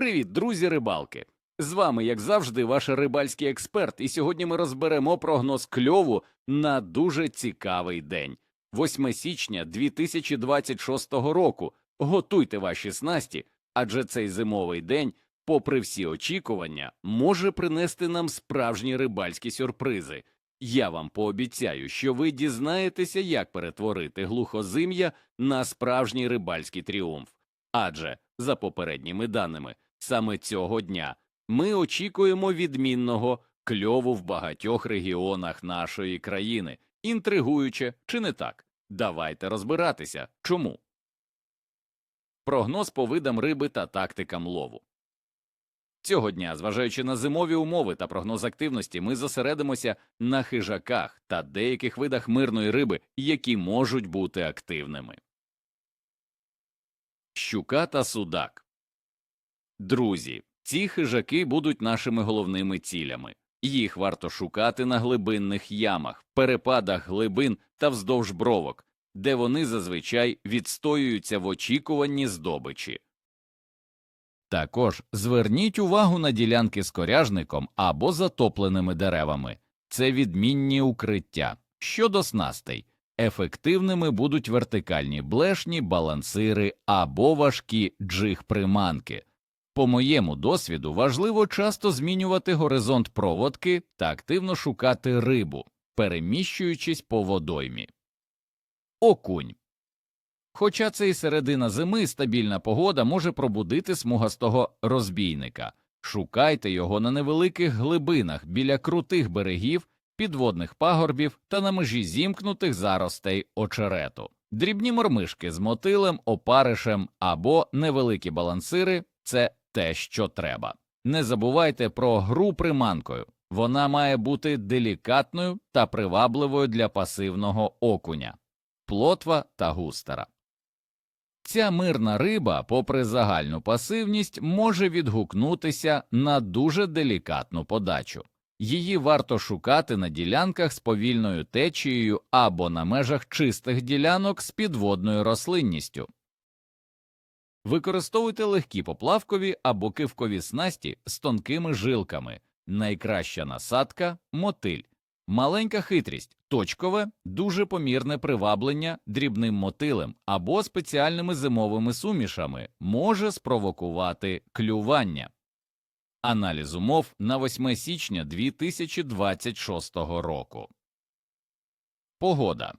Привіт, друзі рибалки! З вами, як завжди, ваш рибальський експерт, і сьогодні ми розберемо прогноз кльову на дуже цікавий день. 8 січня 2026 року. Готуйте ваші снасті, адже цей зимовий день, попри всі очікування, може принести нам справжні рибальські сюрпризи. Я вам пообіцяю, що ви дізнаєтеся, як перетворити глухозим'я на справжній рибальський тріумф. Адже, за попередніми даними, саме цього дня ми очікуємо відмінного кльову в багатьох регіонах нашої країни. Інтригуюче, чи не так? Давайте розбиратися. Чому? Прогноз по видам риби та тактикам лову. Цього дня, зважаючи на зимові умови та прогноз активності, ми зосередимося на хижаках та деяких видах мирної риби, які можуть бути активними. Щука та судак. Друзі, ці хижаки будуть нашими головними цілями. Їх варто шукати на глибинних ямах, перепадах глибин та вздовж бровок, де вони зазвичай відстоюються в очікуванні здобичі. Також зверніть увагу на ділянки з коряжником або затопленими деревами це відмінні укриття. Щодо снастей, ефективними будуть вертикальні блешні, балансири або важкі джиг-приманки. По моєму досвіду важливо часто змінювати горизонт проводки та активно шукати рибу, переміщуючись по водоймі. Окунь. Хоча це і середина зими, стабільна погода може пробудити смугастого розбійника. Шукайте його на невеликих глибинах біля крутих берегів, підводних пагорбів та на межі зімкнутих заростей очерету. Дрібні мормишки з мотилем, опаришем або невеликі балансири це те, що треба. Не забувайте про гру приманкою. Вона має бути делікатною та привабливою для пасивного окуня, плотва та густера. Ця мирна риба, попри загальну пасивність, може відгукнутися на дуже делікатну подачу. Її варто шукати на ділянках з повільною течією або на межах чистих ділянок з підводною рослинністю. Використовуйте легкі поплавкові або кивкові снасті з тонкими жилками, найкраща насадка мотиль, маленька хитрість, точкове, дуже помірне приваблення дрібним мотилем або спеціальними зимовими сумішами може спровокувати клювання. Аналіз умов на 8 січня 2026 року. Погода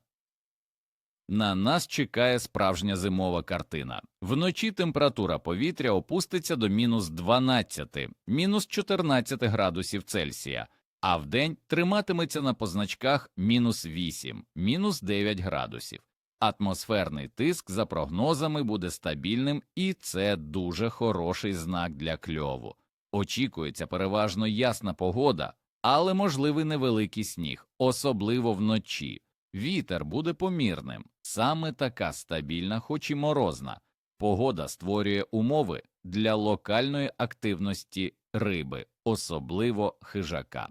на нас чекає справжня зимова картина. Вночі температура повітря опуститься до мінус 12, мінус 14 градусів Цельсія, а вдень триматиметься на позначках мінус 8, мінус 9 градусів. Атмосферний тиск за прогнозами буде стабільним, і це дуже хороший знак для кльову. Очікується переважно ясна погода, але можливий невеликий сніг, особливо вночі. Вітер буде помірним, саме така стабільна, хоч і морозна, погода створює умови для локальної активності риби, особливо хижака.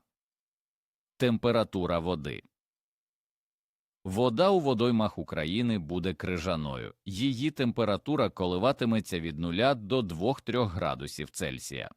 Температура води Вода у водоймах України буде крижаною, її температура коливатиметься від 0 до 2-3 градусів Цельсія.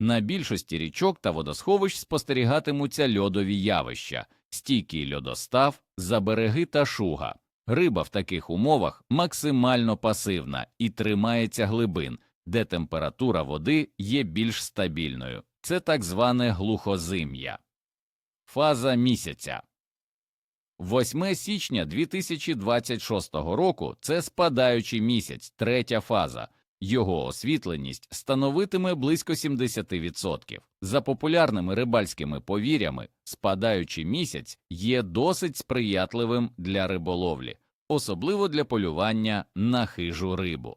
На більшості річок та водосховищ спостерігатимуться льодові явища, стійкий льодостав, забереги та шуга. Риба в таких умовах максимально пасивна і тримається глибин, де температура води є більш стабільною. Це так зване глухозим'я. Фаза місяця 8 січня 2026 року це спадаючий місяць, третя фаза. Його освітленість становитиме близько 70%. За популярними рибальськими повір'ями, спадаючий місяць є досить сприятливим для риболовлі, особливо для полювання на хижу рибу.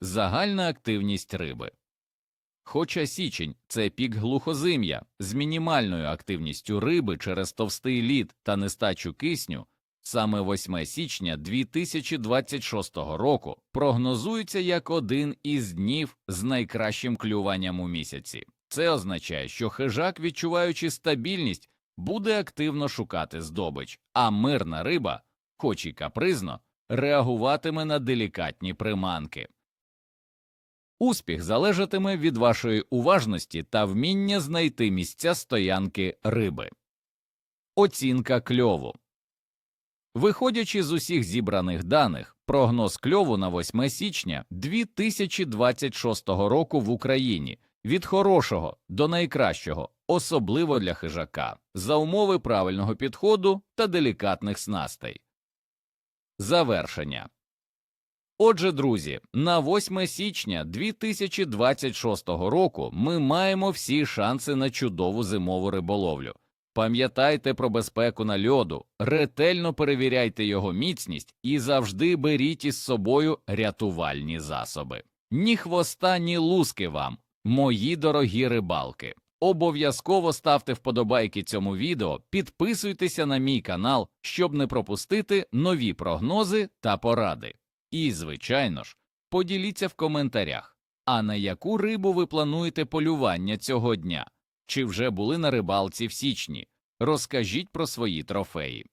Загальна активність риби Хоча січень це пік глухозим'я з мінімальною активністю риби через товстий лід та нестачу кисню, Саме 8 січня 2026 року прогнозується як один із днів з найкращим клюванням у місяці. Це означає, що хижак, відчуваючи стабільність, буде активно шукати здобич, а мирна риба, хоч і капризно, реагуватиме на делікатні приманки. Успіх залежатиме від вашої уважності та вміння знайти місця стоянки риби. Оцінка кльову. Виходячи з усіх зібраних даних, прогноз кльову на 8 січня 2026 року в Україні від хорошого до найкращого, особливо для хижака, за умови правильного підходу та делікатних снастей. Завершення. Отже, друзі, на 8 січня 2026 року ми маємо всі шанси на чудову зимову риболовлю. Пам'ятайте про безпеку на льоду, ретельно перевіряйте його міцність і завжди беріть із собою рятувальні засоби. Ні хвоста, ні луски вам, мої дорогі рибалки. Обов'язково ставте вподобайки цьому відео, підписуйтеся на мій канал, щоб не пропустити нові прогнози та поради. І, звичайно ж, поділіться в коментарях, а на яку рибу ви плануєте полювання цього дня, чи вже були на рибалці в січні. Розкажіть про свої трофеї.